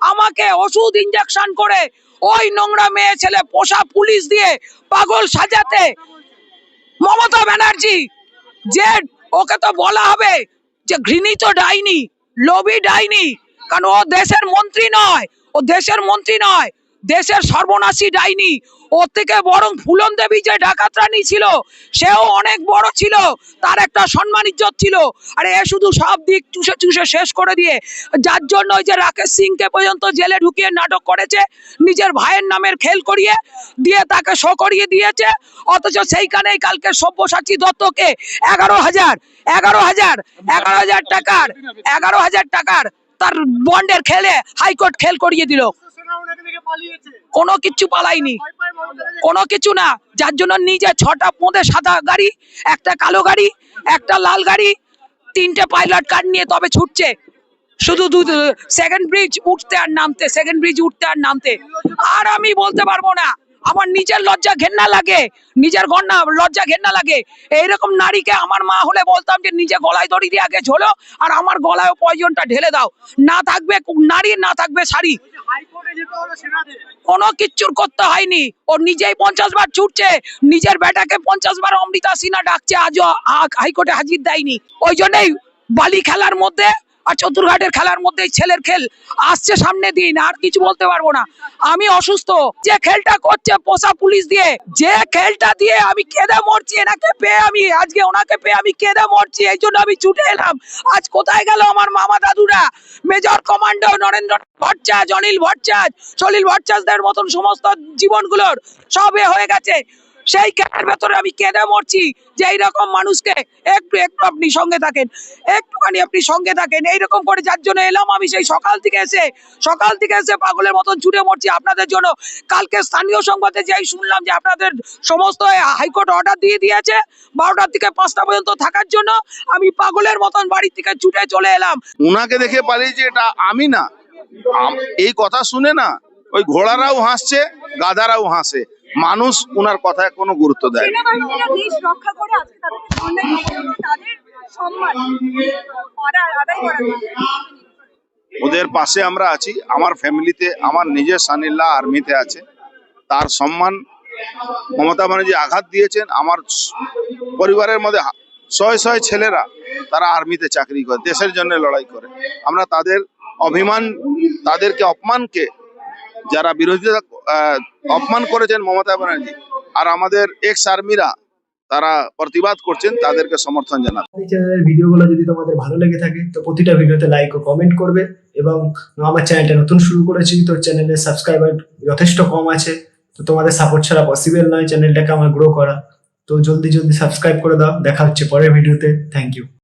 আমাকে ওষুধ ইঞ্জেকশন করে ওই নোংরা মেয়ে ছেলে পোষা পুলিশ দিয়ে পাগল সাজাতে। মমতা ব্যানার্জি, যে ওকে তো বলা হবে যে ঘৃণিত ডাইনি, লোভী ডাইনি, কারণ ও দেশের মন্ত্রী নয়, ও দেশের মন্ত্রী নয়। দেশের সর্বনাশী ডাইনি। ওর থেকে বরং ফুলন দেবী যে ডাকাত রানী ছিল, সেও অনেক বড় ছিল, তার একটা সম্মান ইজ্জত ছিল। আর এ শুধু সব দিক চুষে চুষে শেষ করে দিয়ে, যার জন্য ওই যে রাকেশ সিংকে পর্যন্ত জেলে ঢুকিয়ে নাটক করেছে, নিজের ভাইয়ের নামের খেল করিয়ে, দিয়ে তাকে শো করিয়ে দিয়েছে, অথচ সেইখানেই কালকে সব্যসাচী দত্তকে এগারো হাজার এগারো হাজার এগারো হাজার টাকার, এগারো হাজার টাকার তার বন্ডের খেলে হাইকোর্ট খেল করিয়ে দিল। কোনো কিছু পালাইনি। কোনো কিছু না। যার জন্য নিজে ছটা পোঁদে সাদা গাড়ি একটা কালো গাড়ি একটা লাল গাড়ি তিনটে পাইলট কার্ড নিয়ে তবে ছুটছে। শুধু সেকেন্ড ব্রিজ উঠতে আর নামতে সেকেন্ড ব্রিজ উঠতে আর নামতে। আর আমি বলতে পারব না। আমার নিজের লজ্জা ঘেন্না লাগে, নিজের গন্না, লজ্জা ঘেন্না লাগে। এইরকম নারীকে আমার মা হলে বলতাম যে, নিজে গলায় দড়ি দিয়ে আগে ঝোলো আর আমার গলায় পয়জনটা ঢেলে দাও। না থাকবে নারী, না থাকবে শাড়ি। কোনো কিচ্ছুর করতে হয়নি। ও নিজেই পঞ্চাশ বার ছুটছে, নিজের বেটাকে পঞ্চাশ বার অমৃতা সিনহা ডাকছে, আজও হাইকোর্টে হাজির দেয়নি। ওই জন্যই বালি খেলার মধ্যে আর চতুর্ঘাটের খেলার মধ্যে ছেলের খেল আসছে সামনে দিন, আর কিছু বলতে পারব না। আমি অসুস্থ, যে খেলটা করছে পোষা পুলিশ দিয়ে, যে খেলটা দিয়ে আমি কেঁদে মরছি, এনাকে পেয়ে আমি, আজকে ওনাকে পেয়ে আমি কেঁদে মরছি, এই জন্য আমি ছুটে এলাম। আজ কোথায় গেল আমার মামা দাদুরা? মেজর কমান্ডো নরেন্দ্র ভট্টাচ অনিল ভট্টাচ সলিল ভট্টাচদের মতন সমস্ত জীবনগুলোর সবে হয়ে গেছে। সেই ক্যারের ভেতরে আমি কেঁদে মরছি? যে এইরকম মানুষকে একটু একটু আপনি সঙ্গে থাকেন, একটুখানি আপনি সঙ্গে থাকেন, এইরকম করে যার জন্য এলাম আমি সেই সকাল থেকে এসে, সকাল থেকে এসে পাগলের মতন ছুটে মরছি আপনাদের জন্য। কালকে স্থানীয় সংবাদে যাই শুনলাম যে আপনাদের সমস্ত হাইকোর্ট অর্ডার দিয়ে দিয়েছে, বারোটার থেকে পাঁচটা পর্যন্ত থাকার জন্য, আমি পাগলের মতন বাড়ি থেকে ছুটে চলে এলাম। উনাকে দেখে পারি যে এটা আমি না। এই কথা শুনে না, ওই ঘোড়ারাও হাসছে, গাধারাও হাসে। মানুষ উনার কথায় কোনো গুরুত্ব দেয় ওদের পাশে আমরা আছি আমার ফ্যামিলিতে আমার নিজের সানিল্লা আর্মিতে আছে। তার সম্মান মমতা ব্যানার্জি আঘাত দিয়েছেন আমার পরিবারের মধ্যে শয়ে শয়ে ছেলেরা তারা আর্মিতে চাকরি করে দেশের জন্য লড়াই করে। আমরা তাদের অভিমান তাদেরকে অপমানকে যারা বিরোধিতা অপমান করেছেন মমতা ব্যানার্জি। আর আমাদের এক্স আর্মিরা তারা প্রতিবাদ করছেন, তাদেরকে সমর্থন এই চ্যানেলের ভিডিওগুলো যদি তোমাদের ভালো লেগে থাকে, তো প্রতিটা ভিডিওতে লাইক ও কমেন্ট করবে এবং আমার চ্যানেলটা নতুন শুরু করেছি, তো চ্যানেলের সাবস্ক্রাইবার যথেষ্ট কম আছে। তো তোমাদের সাপোর্ট ছাড়া পসিবল নয় চ্যানেলটাকে আমার গ্রো করা। তো জলদি জলদি সাবস্ক্রাইব করে দাও। দেখা হচ্ছে পরের ভিডিওতে থ্যাংক ইউ